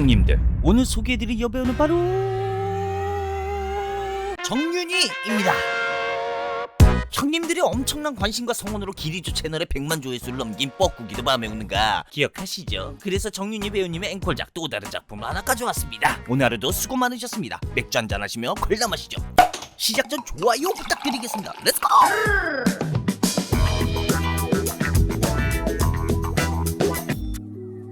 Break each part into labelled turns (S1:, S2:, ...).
S1: 형님들. 오늘 소개해드릴 여배우는 바로 정윤이입니다. 형님들의 엄청난 관심과 성원으로 기리조 채널에 100만 조회수를 넘긴 뻐꾸기도 마음에 오는가 기억하시죠? 그래서 정윤이 배우님의 앵콜작 또 다른 작품을 하나 가져왔습니다. 오늘 하루도 수고 많으셨습니다. 맥주 한잔 하시며 관람하시죠. 시작 전 좋아요 부탁드리겠습니다. 렛츠고!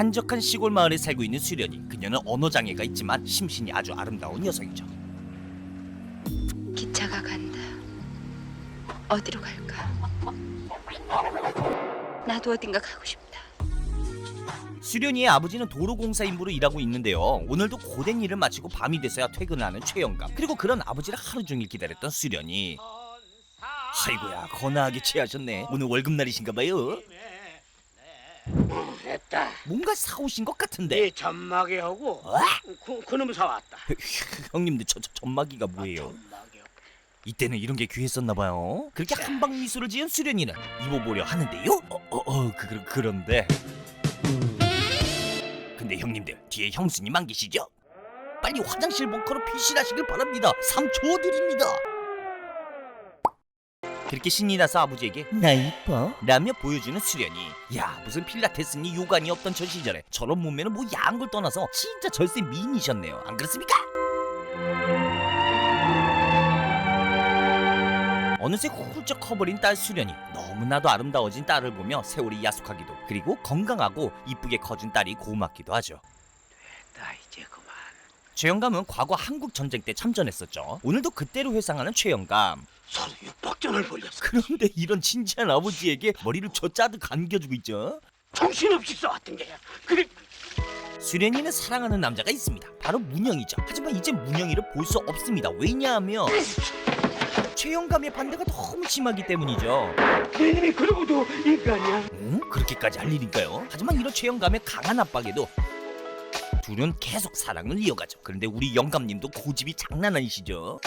S1: 한적한 시골 마을에 살고 있는 수련이 그녀는 언어 장애가 있지만 심신이 아주 아름다운 여성이죠.
S2: 기차가 간다. 어디로 갈까? 나도 어딘가 가고 싶다.
S1: 수련이의 아버지는 도로공사 인부로 일하고 있는데요. 오늘도 고된 일을 마치고 밤이 돼서야 퇴근하는 최영감. 그리고 그런 아버지를 하루 종일 기다렸던 수련이. 아이고야 거나하게 취하셨네. 오늘 월급날이신가 봐요.
S3: 됐다.
S1: 뭔가 사오신 것 같은데.
S3: 네 점막이 하고
S1: 어?
S3: 그, 그놈 사왔다.
S1: 형님들 저, 저 전마기가 뭐예요?
S3: 점막이 하고.
S1: 이때는 이런 게 귀했었나 봐요. 그렇게 한방 미소를 지은 수련이는 입어보려 하는데요. 어, 어, 어 그, 그, 그런데. 근데 형님들 뒤에 형수님 안 계시죠? 빨리 화장실 벙커로 피신하시길 바랍니다. 3초 드립니다. 그렇게 신이 나서 아버지에게 나 이뻐? 라며 보여주는 수련이 야 무슨 필라테스니 요가니 없던 저 시절에 저런 몸매는 뭐 야한 걸 떠나서 진짜 절세 미인이셨네요 안 그렇습니까? 어느새 훌쩍 커버린 딸 수련이 너무나도 아름다워진 딸을 보며 세월이 야속하기도 그리고 건강하고 이쁘게 커진 딸이 고맙기도 하죠
S3: 나 이제 그만.
S1: 최영감은 과거 한국 전쟁 때 참전했었죠 오늘도 그때를 회상하는 최영감
S3: 서로 육박전을 벌였어.
S1: 그런데 이런 진지한 아버지에게 머리를 저 짜득 안겨주고 있죠
S3: 정신없이 싸웠던 게야. 그래
S1: 수련이는 사랑하는 남자가 있습니다 바로 문영이죠 하지만 이제 문영이를 볼 수 없습니다 왜냐하면 최영감의 반대가 너무 심하기 때문이죠
S3: 너희들이 그러고도 인간이야.
S1: 음, 그렇게까지 할 일인가요? 하지만 이런 최영감의 강한 압박에도 둘은 계속 사랑을 이어가죠. 그런데 우리 영감님도 고집이 장난 아니시죠?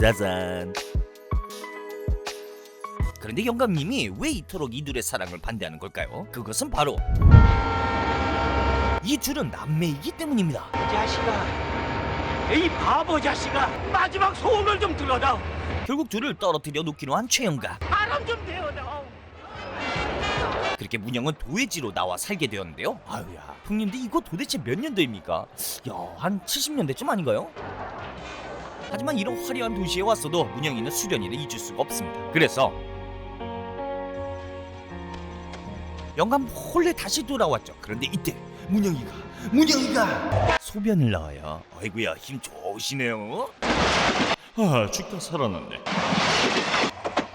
S1: 짜잔. 그런데 영감님이 왜 이토록 이둘의 사랑을 반대하는 걸까요? 그것은 바로 이 둘은 남매이기 때문입니다.
S3: 이 자식아. 이 바보 자식아. 마지막 소원을 좀 들어다오.
S1: 결국 둘을 떨어뜨려 놓기로 한 최영감.
S3: 바람 좀 되어다오.
S1: 그렇게 문영은 도회지로 나와 살게 되었는데요. 아유야, 형님들 이거 도대체 몇 년도입니까? 야, 한 70년대쯤 아닌가요? 하지만 이런 화려한 도시에 왔어도 문영이는 수련이를 잊을 수가 없습니다. 그래서 영감 몰래 다시 돌아왔죠. 그런데 이때 문영이가 문영이가 소변을 나와요. 아이고야 힘 좋으시네요. 아 죽다 살아났네.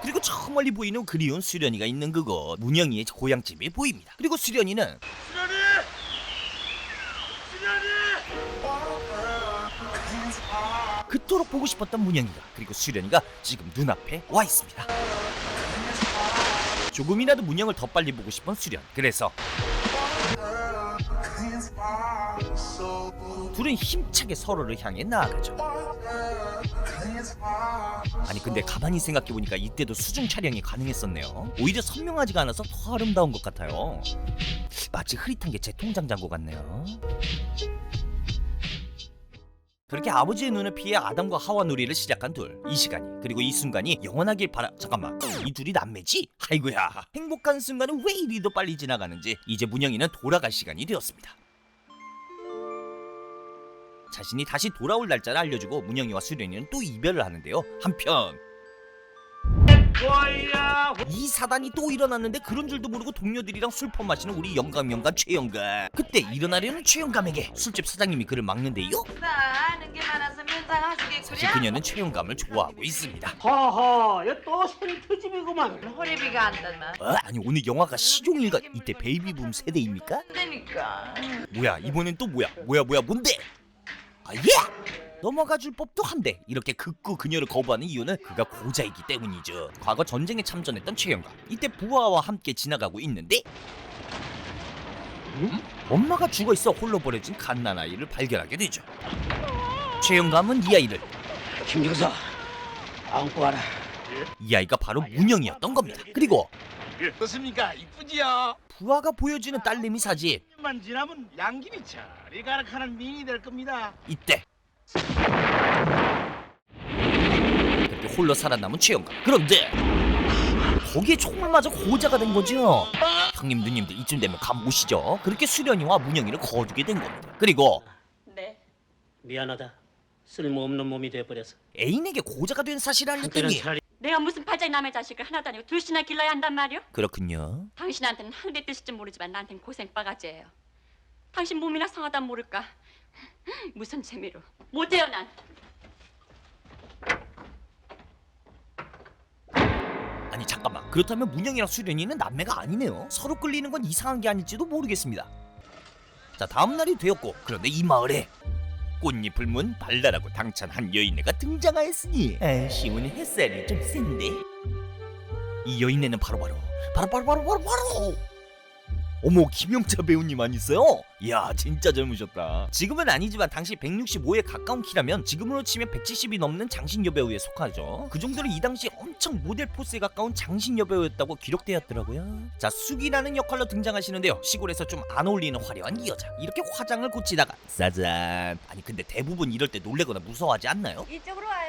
S1: 그리고 저 멀리 보이는 그리운 수련이가 있는 그곳 문영이의 고향집이 보입니다. 그리고 수련이는 그토록 보고 싶었던 문영이가 그리고 수련이가 지금 눈앞에 와 있습니다. 조금이라도 문영을 더 빨리 보고 싶은 수련. 그래서 둘은 힘차게 서로를 향해 나아가죠. 아니 근데 가만히 생각해 보니까 이때도 수중 촬영이 가능했었네요. 오히려 선명하지가 않아서 더 아름다운 것 같아요. 마치 흐릿한 게 제 통장 잔고 같네요. 그렇게 아버지의 눈을 피해 아담과 하와 놀이를 시작한 둘. 이 시간이 그리고 이 순간이 영원하길 바라. 잠깐만, 이 둘이 남매지? 아이고야. 행복한 순간은 왜 이리도 빨리 지나가는지 이제 문영이는 돌아갈 시간이 되었습니다. 자신이 다시 돌아올 날짜를 알려주고 문영이와 수련이는 또 이별을 하는데요. 한편
S3: 뭐야?
S1: 이 사단이 또 일어났는데 그런 줄도 모르고 동료들이랑 술퍼 마시는 우리 영감 영감 최영감. 그때 일어나려는 최영감에게 술집 사장님이 그를 막는데요.
S4: 나 아는 게 많아서 면상하시겠구려.
S1: 사실 그녀는 최영감을 좋아하고 있습니다.
S3: 허허, 이또 센터집이구만.
S4: 허리비가 안 닿나?
S1: 어? 아니 오늘 영화가 시종일관 이때 베이비붐 세대입니까?
S4: 되니까.
S1: 뭐야 이번엔 또 뭐야 뭐야 뭐야 뭔데? 아 예! 넘어가 줄 법도 한데 이렇게 극구 그녀를 거부하는 이유는 그가 고자이기 때문이죠. 과거 전쟁에 참전했던 최영감 이때 부하와 함께 지나가고 있는데 음? 엄마가 죽어 있어 홀로 버려진 갓난 아이를 발견하게 되죠. 최영감은 이 아이를
S3: 김정서, 안고 와라.
S1: 이 아이가 바로 문영이었던 겁니다. 그리고
S3: 어떻습니까? 이쁘지요?
S1: 부하가 보여주는 딸내미 사진
S3: 만 지나면 양귀비 저리 가락하는 미인이 될 겁니다.
S1: 이때 그렇게 홀로 살아남은 최영감 그런데 거기에 총을 맞아 고자가 된 거죠 형님 누님들 이쯤 되면 감 오시죠 그렇게 수련이와 문영이를 거두게 된 겁니다 그리고
S2: 네.
S5: 미안하다. 쓸모없는 몸이 돼버려서.
S1: 애인에게 고자가 된 사실을
S5: 한때는
S1: 알렸더니
S5: 차라리
S6: 내가 무슨 팔자의 남의 자식을 하나도 아니고 둘씩이나 길러야 한단 말이오?
S1: 그렇군요
S6: 당신한테는 하늘의 뜻일지 모르지만 나한테는 고생 바가지예요. 당신 몸이나 상하다 모를까? 무슨 재미로? 못해요 난.
S1: 아니 잠깐만. 그렇다면 문영이랑 수련이는 남매가 아니네요. 서로 끌리는 건 이상한 게 아닐지도 모르겠습니다. 자 다음 날이 되었고 그런데 이 마을에 꽃잎을 문 발랄하고 당찬 한 여인네가 등장하였으니 아쉬운 햇살이 좀 센데. 이 여인네는 바로바로 바로바로 바로 바로 바로 어머 김영자 배우님 아니세요? 이야 진짜 젊으셨다 지금은 아니지만 당시 165에 가까운 키라면 지금으로 치면 170이 넘는 장신 여배우에 속하죠 그 정도로 이 당시 엄청 모델 포스에 가까운 장신 여배우였다고 기록되었더라고요 자 숙이라는 역할로 등장하시는데요 시골에서 좀 안 어울리는 화려한 이 여자 이렇게 화장을 고치다가 짜잔 아니 근데 대부분 이럴 때 놀래거나 무서워하지 않나요?
S7: 이쪽으로 와요.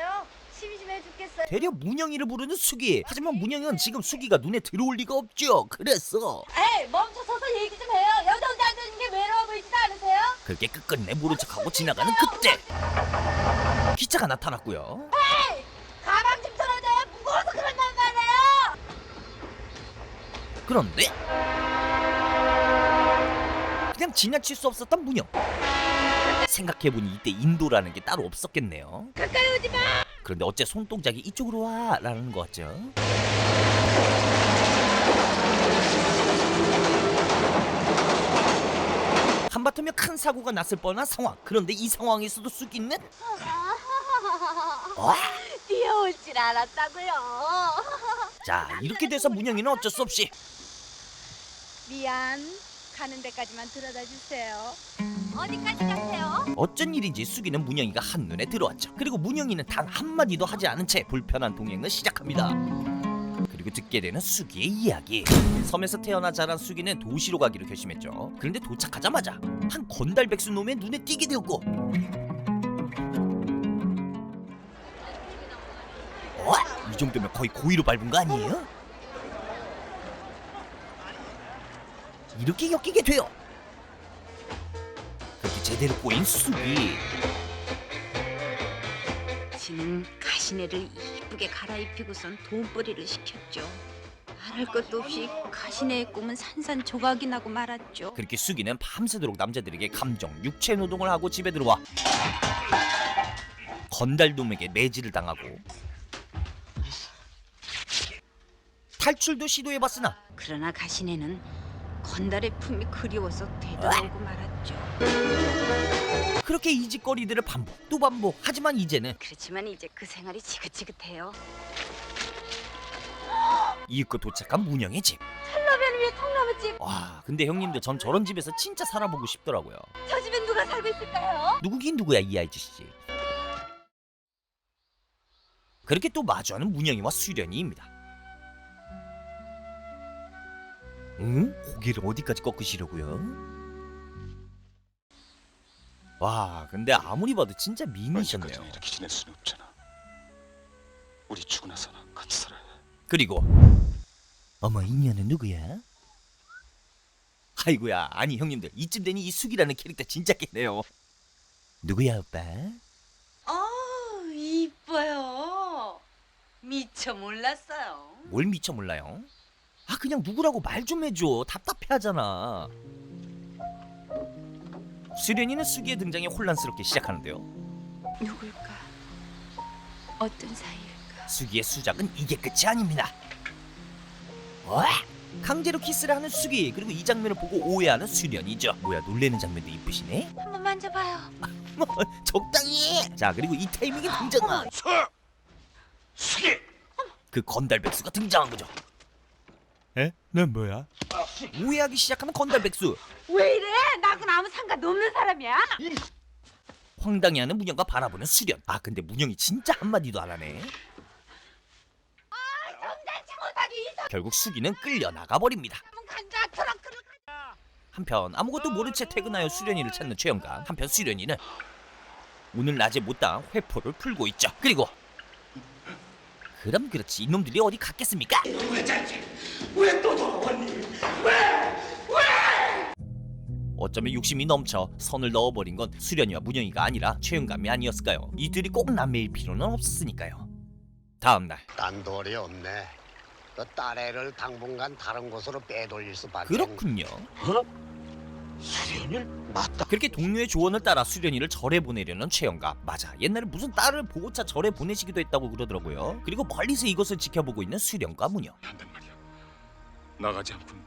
S1: 되려 문영이를 부르는 수기 하지만 문영이는 지금 수기가 눈에 들어올 리가 없죠 그래서
S7: 에이 멈춰서서 얘기 좀 해요. 여자 혼자 앉아있는 게 외로워 보이지도 않으세요?
S1: 그렇게 끝끝내 모른 척하고 지나가는 그때 기차가 나타났고요
S7: 가방 좀 털어줘요. 무거워서 그런단 말이에요.
S1: 그런데 그냥 지나칠 수 없었던 문영 생각해보니 이때 인도라는 게 따로 없었겠네요
S7: 가까이 오지 마.
S1: 그런데 어째 손동작이 이쪽으로 와 라는 거 같죠 한바탕면 큰 사고가 났을 뻔한 상황 그런데 이 상황에서도 쑥이는 와!
S7: 뛰어올 줄 알았다고요.
S1: 자 이렇게 돼서 문영이는 어쩔 수 없이
S7: 미안. 가는 데까지만 들어다 주세요. 어디까지 가세요?
S1: 어쩐 일인지 수기는 문영이가 한눈에 들어왔죠. 그리고 문영이는 단 한마디도 하지 않은 채 불편한 동행을 시작합니다. 그리고 듣게 되는 수기의 이야기. 섬에서 태어나 자란 수기는 도시로 가기로 결심했죠. 그런데 도착하자마자 한 건달백수 놈의 눈에 띄게 되었고 어? 이 정도면 거의 고의로 밟은 거 아니에요? 이렇게 엮이게 돼요. 그렇게 제대로 꼬인 수기.
S2: 지는 가시네를 이쁘게 갈아입히고선 돈벌이를 시켰죠. 말할 것도 없이 가시네의 꿈은 산산조각이 나고 말았죠.
S1: 그렇게 수기는 밤새도록 남자들에게 감정, 육체 노동을 하고 집에 들어와 건달놈에게 매질을 당하고 탈출도 시도해봤으나
S2: 그러나 가시네는 건달의 품이 그리워서 되돌아오고 말았죠.
S1: 그렇게 이 짓거리들을 반복 또 반복 하지만 이제는
S2: 그렇지만 이제 그 생활이 지긋지긋해요.
S1: 이윽고 도착한 문영의 집.
S7: 철라면 위에 통나무집.
S1: 와 근데 형님들 전 저런 집에서 진짜 살아보고 싶더라고요.
S7: 저 집엔 누가 살고 있을까요?
S1: 누구긴 누구야 이 아저씨. 그렇게 또 마주하는 문영이와 수련이입니다. 응? 고개를 어디까지 꺾으시려고요? 와 근데 아무리 봐도 진짜.
S8: 언제까지나 이렇게 지낼 수는 없잖아. 우리 죽고 나서나 같이 살아야 해.
S1: 그리고 어머 이 년은 누구야? 아이고야 아니 형님들 이쯤 되니 이 숙이라는 캐릭터 진짜 깨네요. 누구야 오빠?
S4: 어 이뻐요. 미처 몰랐어요.
S1: 뭘 미쳐 몰라요? 아 그냥 누구라고 말 좀 해줘 답답해하잖아 수련이는 수기의 등장에 혼란스럽게 시작하는데요
S2: 누굴까? 어떤 사이일까?
S1: 수기의 수작은 이게 끝이 아닙니다 와 강제로 키스를 하는 수기 그리고 이 장면을 보고 오해하는 수련이죠 뭐야 놀래는 장면도 이쁘시네
S7: 한번 만져봐요.
S1: 뭐, 적당히 해. 자 그리고 이 타이밍에 등장한
S3: 서! 숙이!
S1: 그 건달백수가 등장한 거죠 에? 난 뭐야? 오해하기 시작하는 건달 백수
S7: 왜 이래? 나하고는 아무 상관없는 사람이야.
S1: 황당해하는 문영과 바라보는 수련. 아 근데 문영이 진짜 한마디도 안 하네.
S7: 정장 못하게 이
S1: 결국 수기는 끌려 나가버립니다. 한편 아무것도 모른 채 퇴근하여 수련이를 찾는 최영감. 한편 수련이는 오늘 낮에 못당 회포를 풀고 있죠. 그리고 그럼 그렇지 이놈들이 어디 갔겠습니까? 어쩌면 욕심이 넘쳐 선을 넣어버린 건 수련이와 문영이가 아니라 최영감이 아니었을까요? 이들이 꼭 남매일 필요는 없었으니까요. 다음 날
S9: 딴 돌이 없네. 너 딸애를 당분간 다른 곳으로 빼돌릴 수밖에.
S1: 그렇군요.
S3: 수련을
S9: 맞다.
S1: 그렇게 동료의 조언을 따라 수련이를 절에 보내려는 최영감. 맞아. 옛날에 무슨 딸을 보고차 절에 보내시기도 했다고 그러더라고요. 그리고 멀리서 이것을 지켜보고 있는 수련과 문영.
S8: 한단 말이야. 나가지 않고는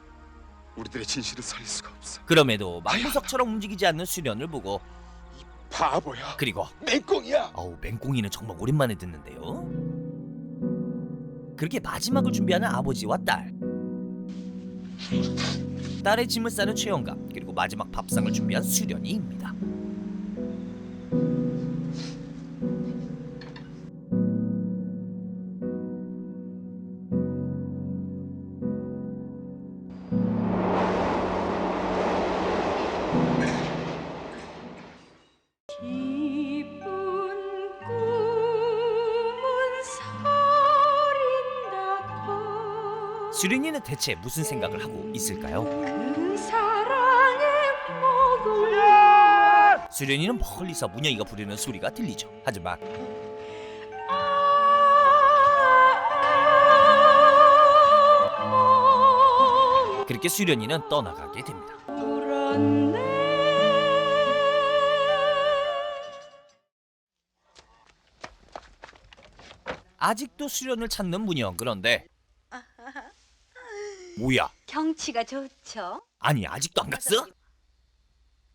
S8: 우리들의 진실을 살릴 수가 없어.
S1: 그럼에도 망부석처럼 움직이지 않는 수련을 보고
S8: 바보야.
S1: 그리고
S8: 맹꽁이야.
S1: 어우 맹꽁이는 정말 오랜만에 듣는데요. 그렇게 마지막을 준비하는 아버지와 딸. 딸의 짐을 싸는 최영감 그리고 마지막 밥상을 준비한 수련이입니다. 수련이는 대체 무슨 생각을 하고 있을까요?
S2: 그
S1: 수련이는 멀리서 문영이가 부르는 소리가 들리죠. 하지만 그렇게 수련이는 떠나가게 됩니다. 아직도 수련을 찾는 문영 그런데 뭐야?
S2: 경치가 좋죠?
S1: 아니 아직도 안 갔어?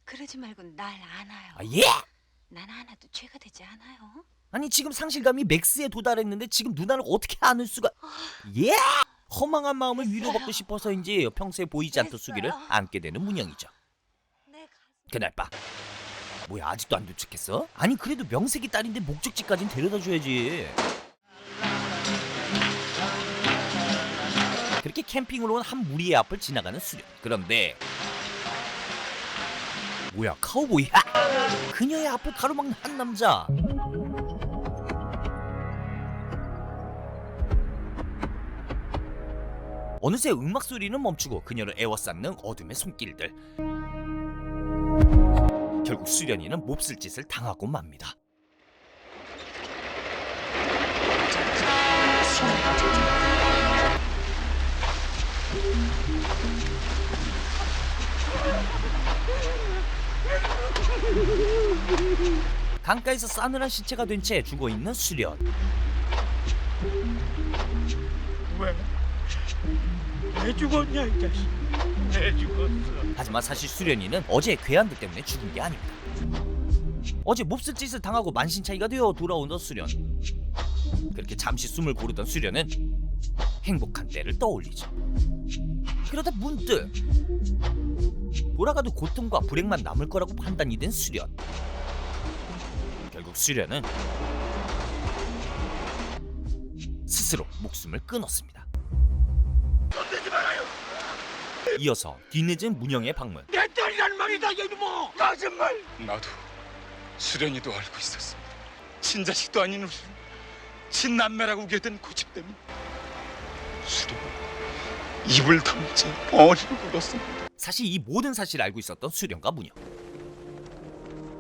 S2: 그러지 말고 날 안아요.
S1: 아 예?
S2: 난 안아도 죄가 되지 않아요.
S1: 아니 지금 상실감이 맥스에 도달했는데 지금 누나를 어떻게 안을 수가? 예? 허망한 마음을 위로받고 싶어서인지 평소에 보이지 않던 수기를. 안게 되는 문영이죠.
S2: 내 가슴
S1: 그날 밤 뭐야 아직도 안 도착했어? 아니 그래도 명색이 딸인데 목적지까진 데려다 줘야지. 그렇게 캠핑으로 온 한 무리의 앞을 지나가는 수련. 그런데 뭐야 카우보이야? 그녀의 앞을 가로막는 한 남자. 어느새 음악 소리는 멈추고 그녀를 애워싸는 어둠의 손길들. 결국 수련이는 몹쓸 짓을 당하고 맙니다. 강가에서 싸늘한 시체가 된 채 죽어 있는 수련.
S3: 왜? 왜 죽었냐 이 자식? 왜 죽었어?
S1: 하지만 사실 수련이는 어제 괴한들 때문에 죽은 게 아닙니다. 어제 몹쓸 짓을 당하고 만신창이가 되어 돌아오던 수련. 그렇게 잠시 숨을 고르던 수련은 행복한 때를 떠올리죠. 그러다 문득 돌아가도 고통과 불행만 남을 거라고 판단이 된 수련. 수련은 스스로 목숨을 끊었습니다. 이어서 뒤늦은 문영의 방문.
S3: 내 딸이란 말이다 이놈아! 거짓말!
S8: 나도 수련이도 알고 있었습니다. 친자식도 아닌 우리 친남매라고 우겨댄 고집 때문에 수련 입을 채 어리를 굴었습니다.
S1: 사실 이 모든 사실을 알고 있었던 수련과 문영.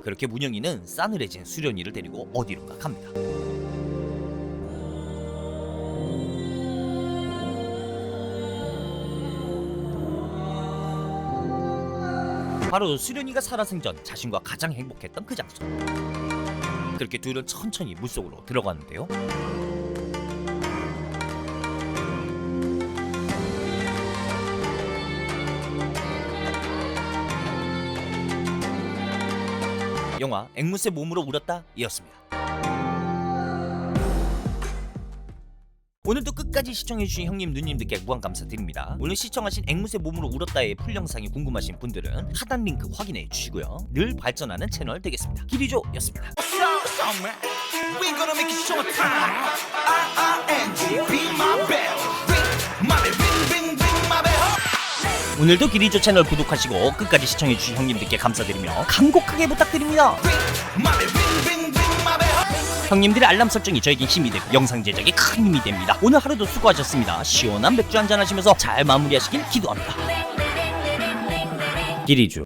S1: 그렇게 문영이는 싸늘해진 수련이를 데리고 어디론가 갑니다. 바로 수련이가 살아생전 자신과 가장 행복했던 그 장소. 그렇게 둘은 천천히 물속으로 들어가는데요. 영화 앵무새 몸으로 울었다 이었습니다. 오늘도 끝까지 시청해주신 형님 누님들께 무한 감사드립니다. 오늘 시청하신 앵무새 몸으로 울었다의 풀 영상이 궁금하신 분들은 하단 링크 확인해 주시고요. 늘 발전하는 채널 되겠습니다. 기리조였습니다.
S10: We gonna make it
S1: 오늘도 기리조 채널 구독하시고 끝까지 시청해주신 형님들께 감사드리며 간곡하게 부탁드립니다. 형님들의 알람 설정이 저에겐 힘이 되고 영상 제작에 큰 힘이 됩니다. 오늘 하루도 수고하셨습니다. 시원한 맥주 한잔 하시면서 잘 마무리하시길 기도합니다. 기리주